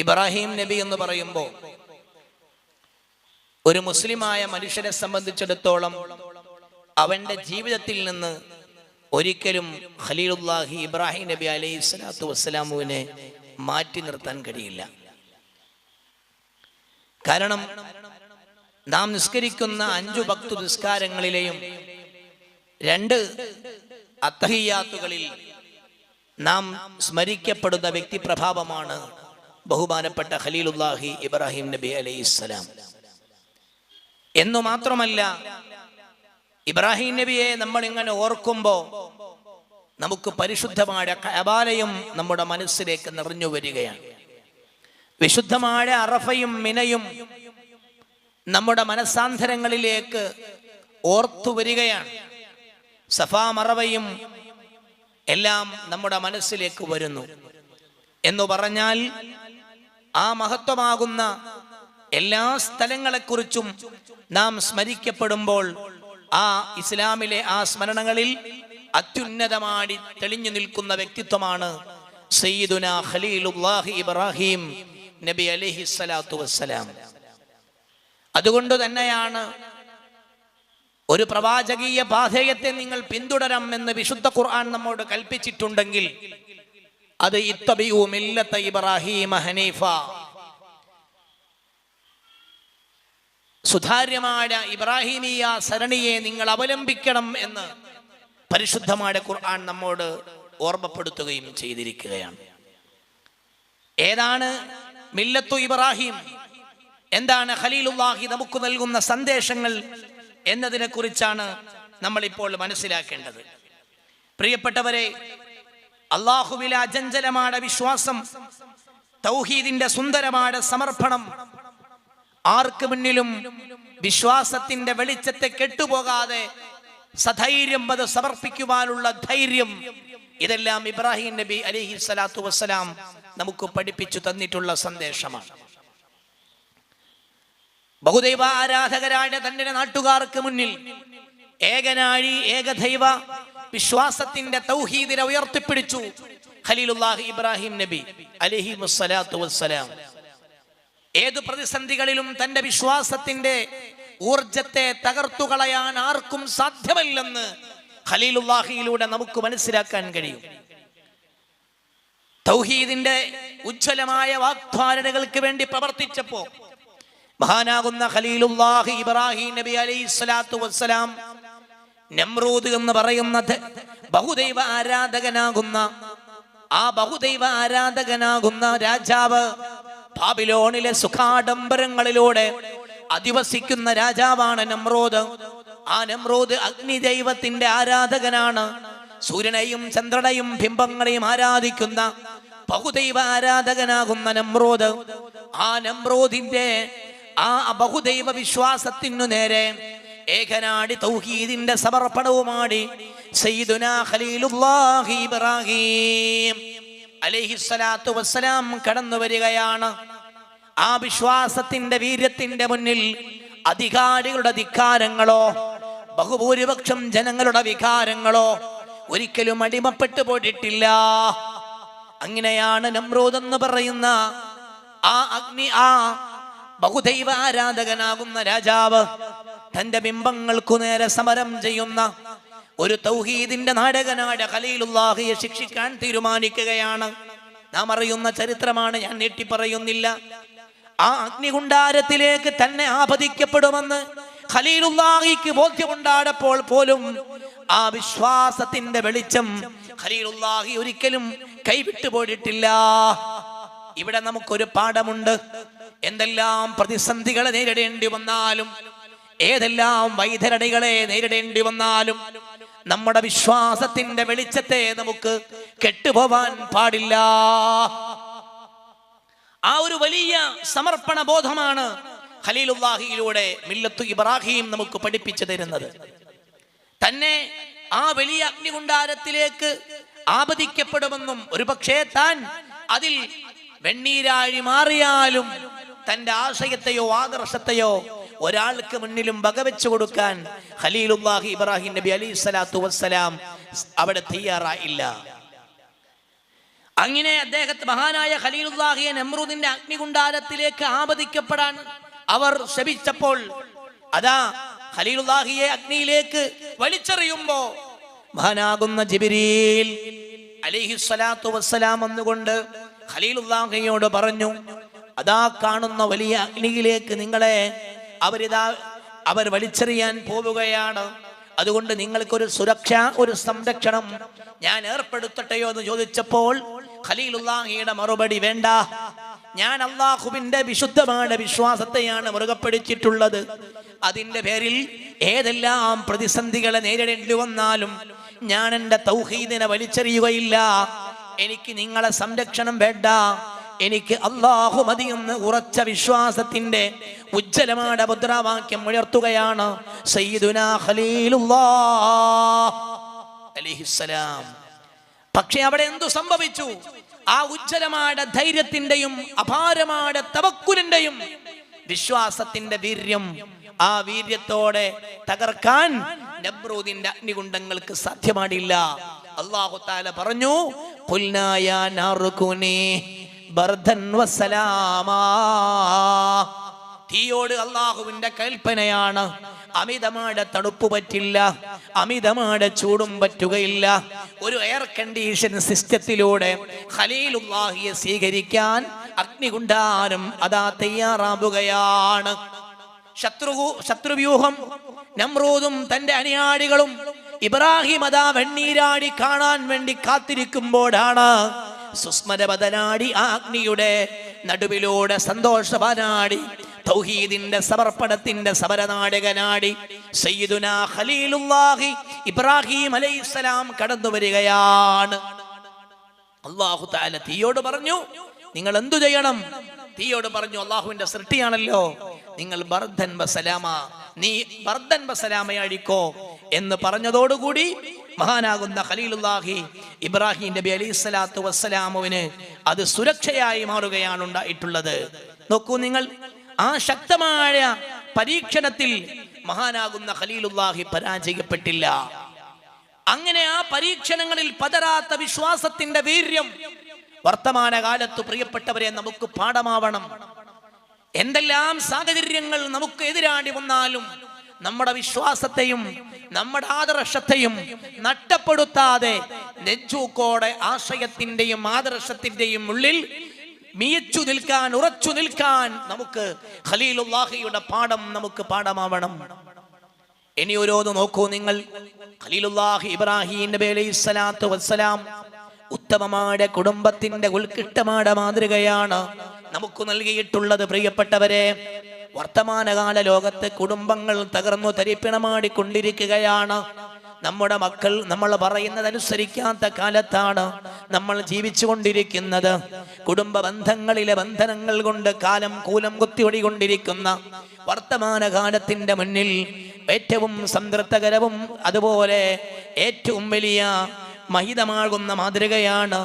ഇബ്രാഹിം നബി എന്ന് പറയുമ്പോൾ ഒരു മുസ്ലിമായ മനുഷ്യനെ സംബന്ധിച്ചിടത്തോളം അവന്റെ ജീവിതത്തിൽ നിന്ന് ഒരിക്കലും ഖലീലുല്ലാഹി ഇബ്രാഹിം നബി അലൈഹി സ്വലാത്തു വസ്സലാമുവിനെ മാറ്റി നിർത്താൻ കഴിയില്ല. കാരണം നാം നിസ്കരിക്കുന്ന അഞ്ചു ഭക്തു നിസ്കാരങ്ങളിലെയും രണ്ട് അത്തഹിയാത്തുകളിൽ നാം സ്മരിക്കപ്പെടുന്ന വ്യക്തിപ്രഭാവമാണ് ബഹുമാനപ്പെട്ട ഖലീലുല്ലാഹി ഇബ്രാഹിം നബി അലൈഹി ഇസ്ലാം എന്നു മാത്രമല്ല ഇബ്രാഹിം നബിയെ നമ്മൾ ഇങ്ങനെ ഓർക്കുമ്പോൾ നമുക്ക് പരിശുദ്ധമായ കബാലയും നമ്മുടെ മനസ്സിലേക്ക് നിറഞ്ഞു വരികയാണ്. വിശുദ്ധമായ അറഫയും മിനയും നമ്മുടെ മനസ്സാന്തരങ്ങളിലേക്ക് ഓർത്തു വരികയാണ്. സഫാ മറവയും എല്ലാം നമ്മുടെ മനസ്സിലേക്ക് വരുന്നു. എന്ന് പറഞ്ഞാൽ ആ മഹത്വമാകുന്ന എല്ലാ സ്ഥലങ്ങളെക്കുറിച്ചും നാം സ്മരിക്കപ്പെടുമ്പോൾ ആ ഇസ്ലാമിലെ ആ സ്മരണകളിൽ അത്യുന്നതമായി തെളിഞ്ഞു നിൽക്കുന്ന വ്യക്തിത്വമാണ് സയ്യിദുന ഖലീലുല്ലാഹി ഇബ്രാഹിം നബി അലൈഹി സ്വലാത്തു വസ്സലാം. അതുകൊണ്ട് തന്നെയാണ് ഒരു പ്രവാചകീയ പാധേയത്തെ നിങ്ങൾ പിന്തുടരം എന്ന് വിശുദ്ധ ഖുർആൻ നമ്മോട് കൽപ്പിച്ചിട്ടുണ്ടെങ്കിൽ അത് ഇത്തബിയു മില്ലത്ത ഇബ്രാഹിം ഹനീഫ. സുതാര്യമായ ഇബ്രാഹിമിയ സരണിയെ നിങ്ങൾ അവലംബിക്കണം എന്ന് പരിശുദ്ധമായ ഖുർആൻ നമ്മോട് ഓർമ്മപ്പെടുത്തുകയും ചെയ്തിരിക്കുകയാണ്. ഏതാണ് മില്ലത്തു ഇബ്രാഹിം? എന്താണ് ഖലീലുല്ലാഹി നമുക്ക് നൽകുന്ന സന്ദേശങ്ങൾ എന്നതിനെ കുറിച്ചാണ് നമ്മളിപ്പോൾ മനസ്സിലാക്കേണ്ടത്. പ്രിയപ്പെട്ടവരെ അള്ളാഹുവിലെ അജഞ്ചലമായ വിശ്വാസം തൗഹീദിന്റെ സുന്ദരമായ സമർപ്പണം ആർക്ക് മുന്നിലും വിശ്വാസത്തിന്റെ വെളിച്ചത്തെ കെട്ടുപോകാതെ സധൈര്യം അത് സമർപ്പിക്കുവാനുള്ള ധൈര്യം ഇതെല്ലാം ഇബ്രാഹിം നബി അലിഹി സ്വലാത്തു വസ്സലാം നമുക്ക് പഠിപ്പിച്ചു തന്നിട്ടുള്ള സന്ദേശമാണ്. ബഹുദൈവ ആരാധകരായ തന്റെ നാട്ടുകാർക്ക് മുന്നിൽ ഏകനാഴി ഏകദൈവ വിശ്വാസത്തിന്റെ തൗഹീദിനെ ഉയർത്തിപ്പിടിച്ചു. ഖലീലുല്ലാഹി ഇബ്രാഹിം നബി അലഹി വസ്സലാത്തു വസ്സലാം. ഏത് പ്രതിസന്ധികളിലും തന്റെ വിശ്വാസത്തിന്റെ ഊർജത്തെ തകർത്തു കളയാൻ ആർക്കും സാധ്യമല്ലെന്ന് ഖലീലുല്ലാഹിയിലൂടെ നമുക്ക് മനസ്സിലാക്കാൻ കഴിയും. തൗഹീദിന്റെ ഉജ്ജ്വലമായ വാഗ്ധാരണകൾക്ക് വേണ്ടി പ്രവർത്തിച്ചപ്പോ മഹാനാകുന്ന ഖലീലുല്ലാഹി ഇബ്രാഹിം നബി അലൈഹി സ്വലാത്തു വസ്സലാം നമ്രൂദ് എന്ന് പറയുന്നത് ബഹുദൈവ ആരാധകനാകുന്ന ആ ബഹുദൈവ ആരാധകനാകുന്ന രാജാവ് ബാബിലോണിലെ സുഖാഡംബരങ്ങളിലൂടെ അധിവസിക്കുന്ന രാജാവാണ് നമ്രോദ്. ആ നെമ്രോദ് അഗ്നി ദൈവത്തിന്റെ ആരാധകനാണ്. സൂര്യനെയും ചന്ദ്രനെയും ബിംബങ്ങളെയും ആരാധിക്കുന്ന ബഹുദൈവ ആരാധകനാകുന്ന നമ്രോദ്. ആ നമ്രോദിന്റെ ആ ബഹുദൈവ വിശ്വാസത്തിനു നേരെ ഏകനാടി തൗഹീദിന്റെ സമർപ്പണവുമാടി സയ്യിദുന ഖലീലുല്ലാഹി ഇബ്രാഹിം അലൈഹിസ്സലാത്തു വസ്സലാം കടന്നു വരികയാണ്. ആ വിശ്വാസത്തിന്റെ വീര്യത്തിന്റെ മുന്നിൽ അധികാരികളുടെ ധിക്കാരങ്ങളോ ബഹുഭൂരിപക്ഷം ജനങ്ങളുടെ വികാരങ്ങളോ ഒരിക്കലും അടിമപ്പെട്ടു പോയിട്ടില്ല. അങ്ങനെയാണ് നമ്രൂദ് എന്ന് പറയുന്ന ആ അഗ്നി ആ ബഹുദൈവ ആരാധകനാകുന്ന രാജാവ് തന്റെ ബിംബങ്ങൾക്കു നേരെ സമരം ചെയ്യുന്ന ഒരു തൗഹീദിന്റെ നാടകനാട് ഖലീലുല്ലാഹിയെ ശിക്ഷിക്കാൻ തീരുമാനിക്കുകയാണ്. നാം അറിയുന്ന ചരിത്രമാണ് ഞാൻ നീട്ടി പറയുന്നില്ല ആ അഗ്നികുണ്ടാരത്തിലേക്ക് തന്നെ ആപതിക്കപ്പെടുമെന്ന് ഖലീലുല്ലാഹിക്ക് ബോധ്യമുണ്ടാടപ്പോൾ പോലും ആ വിശ്വാസത്തിന്റെ വെളിച്ചം ഖലീലുല്ലാഹി ഒരിക്കലും കൈവിട്ടു പോയിട്ടില്ല. ഇവിടെ നമുക്കൊരു പാഠമുണ്ട്. എന്തെല്ലാം പ്രതിസന്ധികളെ നേരിടേണ്ടി വന്നാലും ഏതെല്ലാം വൈതരണികളെ നേരിടേണ്ടി വന്നാലും നമ്മുടെ വിശ്വാസത്തിന്റെ വെളിച്ചത്തെ നമുക്ക് കെട്ടുപോവാൻ പാടില്ല. ആ ഒരു വലിയ സമർപ്പണ ബോധമാണ് ഖലീലുല്ലാഹിയിലൂടെ മില്ലത്തു ഇബ്രാഹിം നമുക്ക് പഠിപ്പിച്ചു തരുന്നത്. തന്നെ ആ വലിയ അഗ്നികുണ്ടാരത്തിലേക്ക് ആപതിക്കപ്പെടുമെന്നും ഒരുപക്ഷേ താൻ അതിൽ വെണ്ണീരാഴി മാറിയാലും തന്റെ ആശയത്തെയോ ആദർശത്തെയോ ഒരാൾക്ക് മുന്നിലും വകവെച്ചു കൊടുക്കാൻ ഖലീലുല്ലാഹി ഇബ്രാഹിം നബി അലി സ്വലാത്തു വസ്സലാം അവിടെ തയ്യാറായില്ല. അങ്ങനെ അദ്ദേഹത്തെ മഹാനായ ഖലീലുല്ലാഹിയെ നെമ്രൂദിന്റെ അഗ്നികുണ്ടാരത്തിലേക്ക് ആപതിക്കപ്പെടാൻ അവർ ശപിച്ചപ്പോൾ അതാ ഖലീലുല്ലാഹിയെ അഗ്നിയിലേക്ക് വലിച്ചെറിയുമ്പോ മഹാനാകുന്ന ജിബിരിയിൽ അലിഹി സ്വലാത്തു വസ്സലാം എന്നുകൊണ്ട് ഖലീലുല്ലാഹിയോട് പറഞ്ഞു അതാ കാണുന്ന വലിയ അഗ്നിയിലേക്ക് നിങ്ങളെ അവരിതാ അവർ വലിച്ചെറിയാൻ പോവുകയാണ്. അതുകൊണ്ട് നിങ്ങൾക്കൊരു സുരക്ഷ ഒരു സംരക്ഷണം ഞാൻ ഏർപ്പെടുത്തട്ടെയോ എന്ന് ചോദിച്ചപ്പോൾ ഖലീലുല്ലാഹിയുടെ മറുപടി വേണ്ട. ഞാൻ അള്ളാഹുവിന്റെ വിശുദ്ധമായ വിശ്വാസത്തെയാണ് മുറുകെ അതിന്റെ പേരിൽ ഏതെല്ലാം പ്രതിസന്ധികളെ നേരിടേണ്ടി വന്നാലും ഞാൻ എന്റെ തൗഹീദിനെ വലിച്ചെറിയുകയില്ല. എനിക്ക് നിങ്ങളെ സംരക്ഷണം വേണ്ട. എനിക്ക് അള്ളാഹു മതിയെന്ന് ഉറച്ച വിശ്വാസത്തിന്റെ ഉജ്ജ്വലമായ മുദ്രാവാക്യം ഉയർത്തുകയാണ് സയ്യിദുനാ പക്ഷെ അവിടെ എന്തു സംഭവിച്ചു? ആ ഉജ്ജ്വലമായ ധൈര്യത്തിന്റെയും അപാരമായ തവക്കുലിന്റെയും വിശ്വാസത്തിന്റെ വീര്യം ആ വീര്യത്തോടെ തകർക്കാൻ നബ്രൂദിന്റെ അഗ്നികുണ്ടങ്ങൾക്ക് സാധ്യമാടില്ല അള്ളാഹു താല പറഞ്ഞു "ഖുൽനാ വസലാമാ തീയോട് അള്ളാഹുവിന്റെ കൽപ്പനയാണ്. അമിതമായ തണുപ്പ് പറ്റില്ല. അമിതമായ ചൂടും പറ്റുകയില്ല. ഒരു എയർ കണ്ടീഷൻ സിസ്റ്റത്തിലൂടെ ഖലീലുല്ലാഹിയെ സ്വീകരിക്കാൻ അഗ്നികുണ്ടാരം അതാ തയ്യാറാവുകയാണ്. ശത്രു ശത്രുവ്യൂഹം നമ്രൂദും തന്റെ അനുയാടികളും ഇബ്രാഹിം അതാ വെണ്ണീരാടി കാണാൻ വേണ്ടി കാത്തിരിക്കുമ്പോഴാണ് സുസ്മരപതനാടി അഗ്നിയുടെ നടുവിലൂടെ സന്തോഷവാനാടി തൗഹീദിന്റെ സമർപ്പണത്തിന്റെ സമരനാടകനാടി. സയ്യിദുനാ ഖലീലുല്ലാഹി ഇബ്രാഹിം അലൈഹിസ്സലാം കടന്നു വരികയാണ്. അള്ളാഹു താല തീയോട് പറഞ്ഞു നിങ്ങൾ എന്തു ചെയ്യണം? തീയോട് പറഞ്ഞു അള്ളാഹുവിന്റെ സൃഷ്ടിയാണല്ലോ. നിങ്ങൾ ബർദ്ധൻ ബസലാമ നീ ബർദ്ധൻ ബസലാമയഴിക്കോ എന്ന് പറഞ്ഞതോടുകൂടി മഹാനാകുന്ന ഖലീലുല്ലാഹി ഇബ്രാഹിം നബി അലി സ്വലാത്തു വസ്സലാമുവിന് അത് സുരക്ഷയായി മാറുകയാണ് ഉണ്ടായിട്ടുള്ളത്. നോക്കൂ നിങ്ങൾ ആ ശക്തമായ പരീക്ഷണത്തിൽ മഹാനാകുന്ന ഖലീലുല്ലാഹി പരാജയപ്പെട്ടില്ല. അങ്ങനെ ആ പരീക്ഷണങ്ങളിൽ പതരാത്ത വിശ്വാസത്തിന്റെ വീര്യം വർത്തമാനകാലത്ത് പ്രിയപ്പെട്ടവരെ നമുക്ക് പാഠമാവണം. എന്തെല്ലാം സാഹചര്യങ്ങൾ നമുക്ക് എതിരാടി വന്നാലും നമ്മുടെ വിശ്വാസത്തെയും നമ്മുടെ ആദർശത്തെയും നഷ്ടപ്പെടുത്താതെ നെഞ്ചൂക്കോടെ ആശയത്തിന്റെയും ആദർശത്തിന്റെയും ഉള്ളിൽ മിയച്ചു നിൽക്കാൻ ഉറച്ചു നിൽക്കാൻ നമുക്ക് ഖലീലുല്ലാഹിയുടെ പാഠം നമുക്ക് പാഠമാവണം. ഇനി ഓരോന്ന് നോക്കൂ നിങ്ങൾ. ഖലീലുല്ലാഹി ഇബ്രാഹിം നബി അലൈഹി സ്വലാത്തു വസ്സലാം ഉത്തമമായ കുടുംബത്തിന്റെ ഉത്കൃഷ്ടമായ മാതൃകയാണ് നമുക്ക് നൽകിയിട്ടുള്ളത് പ്രിയപ്പെട്ടവരെ. വർത്തമാനകാല ലോകത്തെ കുടുംബങ്ങൾ തകർന്നു തരിപ്പിണമാടിക്കൊണ്ടിരിക്കുകയാണ്. നമ്മുടെ മക്കൾ നമ്മൾ പറയുന്നതനുസരിക്കാത്ത കാലത്താണ് നമ്മൾ ജീവിച്ചു കൊണ്ടിരിക്കുന്നത് കുടുംബ ബന്ധങ്ങളിലെ ബന്ധനങ്ങൾ കൊണ്ട് കാലം കൂലം കുത്തിയൊടികൊണ്ടിരിക്കുന്ന വർത്തമാനകാലത്തിന്റെ മുന്നിൽ ഏറ്റവും സംതൃപ്തകരവും അതുപോലെ ഏറ്റവും വലിയ മഹിതമാകുന്ന മാതൃകയാണ്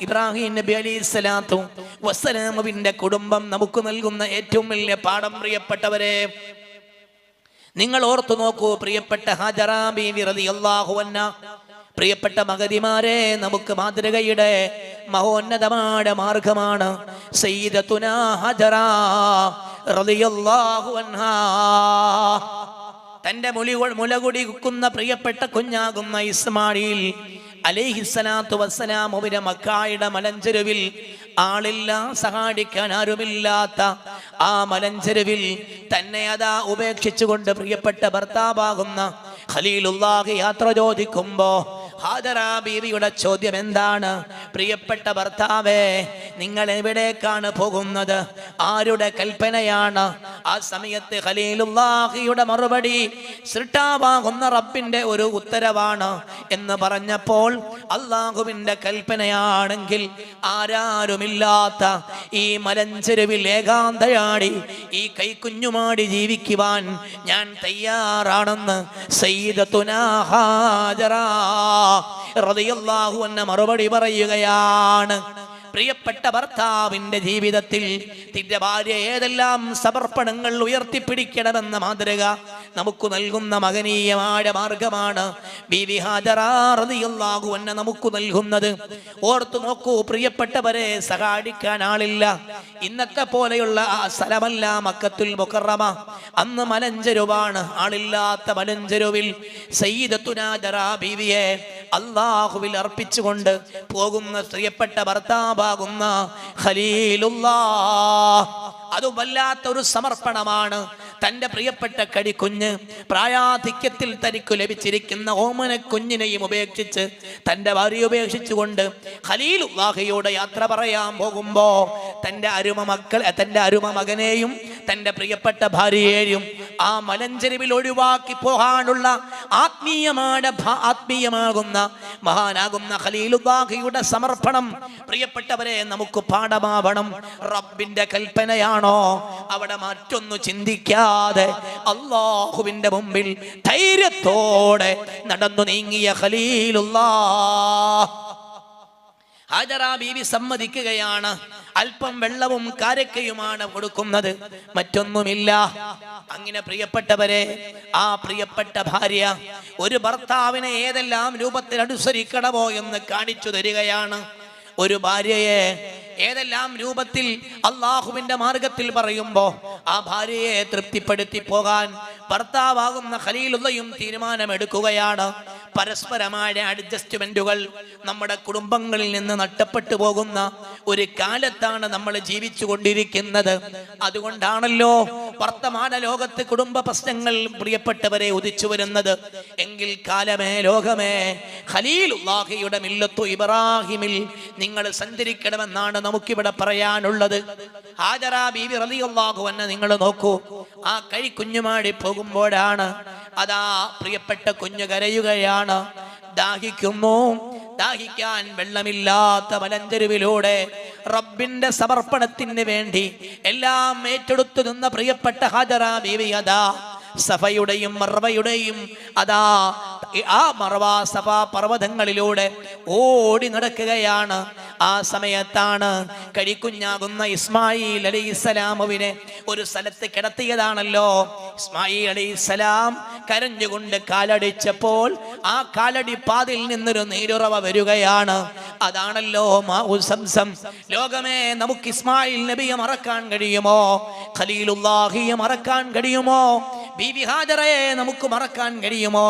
ഇബ്രാഹിം നബി സ്വലാത്തു വസ്സലാമുവിന്റെ കുടുംബം നമുക്ക് നൽകുന്ന ഏറ്റവും വലിയ പാഠം പ്രിയപ്പെട്ടവരെ നിങ്ങൾ ഓർത്തു നോക്കൂ പ്രിയപ്പെട്ട ഹാജറാ പ്രിയപ്പെട്ട മഗതിമാരെ നമുക്ക് മാതൃകയുടെ മഹോന്നതമായ മാർഗമാണ് തന്റെ മുലി മുലകുടി കുക്കുന്ന പ്രിയപ്പെട്ട കുഞ്ഞാകുന്ന ഇസ്മായിൽ അലേഹിസ്സലാത്തു വസ്സലാമുവിന്റെ മക്കായുടെ മലഞ്ചെരുവിൽ ആളില്ല സഹായിക്കാൻ ആരുമില്ലാത്ത ആ മലഞ്ചെരുവിൽ തന്നെ അതാ ഉപേക്ഷിച്ചുകൊണ്ട് പ്രിയപ്പെട്ട ഭർത്താവാകുന്ന ഖലീലുല്ലാഹി യാത്ര ചോദിക്കുമ്പോ ഹാദറാ ബീവിയുടെ ചോദ്യം എന്താണ് പ്രിയപ്പെട്ട ഭർത്താവേ നിങ്ങൾ എവിടേക്കാണ് പോകുന്നത്? ആരുടെ കൽപ്പനയാണ്? ആ സമയത്ത് ഖലീലുല്ലാഹിയുടെ മറുപടി സൃഷ്ടാവാകുന്ന റബ്ബിന്റെ ഒരു ഉത്തരവാണ് എന്ന് പറഞ്ഞപ്പോൾ അള്ളാഹുവിന്റെ കൽപ്പനയാണെങ്കിൽ ആരാരുമില്ലാത്ത ഈ മലഞ്ചെരുവിൽ ഏകാന്തയാടി ഈ കൈക്കുഞ്ഞുമാടി ജീവിക്കുവാൻ ഞാൻ തയ്യാറാണെന്ന് സയ്യിദത്തുനാ ഹാജറാ റളിയല്ലാഹു അൻഹ മറുപടി പറയുകയാണ്. പ്രിയപ്പെട്ട ഭർത്താവിന്റെ ജീവിതത്തിൽ തിന്റെ ഭാര്യ ഏതെല്ലാം സമർപ്പണങ്ങൾ ഉയർത്തിപ്പിടിക്കണമെന്ന മാതൃക നമുക്ക് നൽകുന്ന മകനീയമായ മാർഗമാണ് ബീവി ഹാജറ എന്നെ നമുക്ക് നൽകുന്നത്. ഓർത്തു നോക്കൂ പ്രിയപ്പെട്ടവരെ സഹായിക്കാൻ ആളില്ല. ഇന്നത്തെ പോലെയുള്ള ആ സ്ഥലമല്ല മക്കത്തുൽ മുക്കറമ അന്ന് മലഞ്ചെരുവാണ് ആളില്ലാത്ത മലഞ്ചെരുവിൽ സയ്യിദത്തുനാദറ ബീവിയെ അള്ളാഹുവിൽ അർപ്പിച്ചുകൊണ്ട് പോകുന്ന പ്രിയപ്പെട്ട ഭർത്താവാകുന്ന ഖലീലുല്ലാ. അത് വല്ലാത്ത ഒരു സമർപ്പണമാണ്. തന്റെ പ്രിയപ്പെട്ട കടിക്കുഞ്ഞ് പ്രായാധിക്യത്തിൽ തനിക്ക് ലഭിച്ചിരിക്കുന്ന ഓമന കുഞ്ഞിനെയും ഉപേക്ഷിച്ച് തന്റെ ഭാര്യ ഉപേക്ഷിച്ചുകൊണ്ട് ഖലീലുല്ലാഹയോട് യാത്ര പറയാൻ പോകുമ്പോൾ തന്റെ അരുമ മക്കൾ തന്റെ അരുമ മകനെയും തന്റെ പ്രിയപ്പെട്ട ഭാര്യയെയും ആ മലഞ്ചെരുവിൽ ഒഴിവാക്കി പോകാനുള്ള ആത്മീയമായ ആത്മീയമാകുന്ന മഹാനാകുന്ന ഖലീലുല്ലാഹയുടെ സമർപ്പണം. പ്രിയപ്പെട്ടവരെ നമുക്ക് പാഠമാവണം. റബ്ബിന്റെ കൽപ്പനയാണോ? അവിടെ മറ്റൊന്നു ചിന്തിക്കാതെ അള്ളാഹുവിന്റെ മുമ്പിൽ ധൈര്യത്തോടെ നടന്നു നീങ്ങിയ ഖലീലുല്ലാ ഹാജറ ബീവി സമ്മതിക്കുകയാണ്. അല്പം വെള്ളവും കാരക്കയുമാണ് കൊടുക്കുന്നത്. മറ്റൊന്നുമില്ല. അങ്ങനെ പ്രിയപ്പെട്ടവരെ ആ പ്രിയപ്പെട്ട ഭാര്യ ഒരു ഭർത്താവിനെ ഏതെല്ലാം രൂപത്തിൽ അനുസരിക്കണമോ എന്ന് കാണിച്ചു തരികയാണ്. ഒരു ഭാര്യയെ ഏതെല്ലാം രൂപത്തിൽ അള്ളാഹുവിന്റെ മാർഗത്തിൽ പറയുമ്പോ ആ ഭാര്യയെ തൃപ്തിപ്പെടുത്തി പോകാൻ ഭർത്താവാകുന്ന ഖലീലുള്ളയും തീരുമാനമെടുക്കുകയാണ്. പരസ്പരമായ അഡ്ജസ്റ്റ്മെന്റുകൾ നമ്മുടെ കുടുംബങ്ങളിൽ നിന്ന് നഷ്ടപ്പെട്ടു പോകുന്ന ഒരു കാലത്താണ് നമ്മൾ ജീവിച്ചു കൊണ്ടിരിക്കുന്നത് അതുകൊണ്ടാണല്ലോ വർത്തമാന ലോകത്ത് കുടുംബ പ്രശ്നങ്ങൾ പ്രിയപ്പെട്ടവരെ ഉദിച്ചു വരുന്നത്. എങ്കിൽ കാലമേ ലോകമേ ഖലീലുല്ലാഹിയുടെ മില്ലത്തു ഇബ്രാഹിമിൽ നിങ്ങൾ സഞ്ചരിക്കണമെന്നാണ് നമുക്കിവിടെ പറയാനുള്ളത്. ഹാജറ ബീവി റളിയല്ലാഹു അൻഹ നിങ്ങൾ നോക്കൂ. ആ കഴി കുഞ്ഞുമാടി പോകുമ്പോഴാണ് അതാ പ്രിയപ്പെട്ട കുഞ്ഞു കരയുകയാണ്. ദാഹിക്കുന്നു. ദാഹിക്കാൻ വെള്ളമില്ലാത്ത മലഞ്ചെരുവിലൂടെ റബ്ബിന്റെ സമർപ്പണത്തിന് വേണ്ടി എല്ലാം ഏറ്റെടുത്തു നിന്ന പ്രിയപ്പെട്ട ഹാജറ ബീവി അതാ. സഫയുടെയും മറവയുടെയും അതാ ആ മറവ സഫ പർവതങ്ങളിലൂടെ ഓടി നടക്കുകയാണ്. ആ സമയത്താണ് കരിക്കുഞ്ഞാകുന്ന ഇസ്മായിൽ അലി ഇസ്ലാമുവിനെ ഒരു സ്ഥലത്ത് കിടത്തിയതാണല്ലോ. ഇസ്മായിൽ അലി അലൈഹിസ്സലാം കരഞ്ഞുകൊണ്ട് കാലടിച്ചപ്പോൾ ആ കാലടി പാതിൽ നിന്നൊരു നീരുറവ വരികയാണ്. അതാണല്ലോ സംസം. ലോകമേ നമുക്ക് ഇസ്മായിൽ നബിയെ മറക്കാൻ കഴിയുമോ? ഖലീലുല്ലാഹിയെ മറക്കാൻ കഴിയുമോ? ബീബി ഹാജറയെ നമുക്ക് മറക്കാൻ കഴിയുമോ?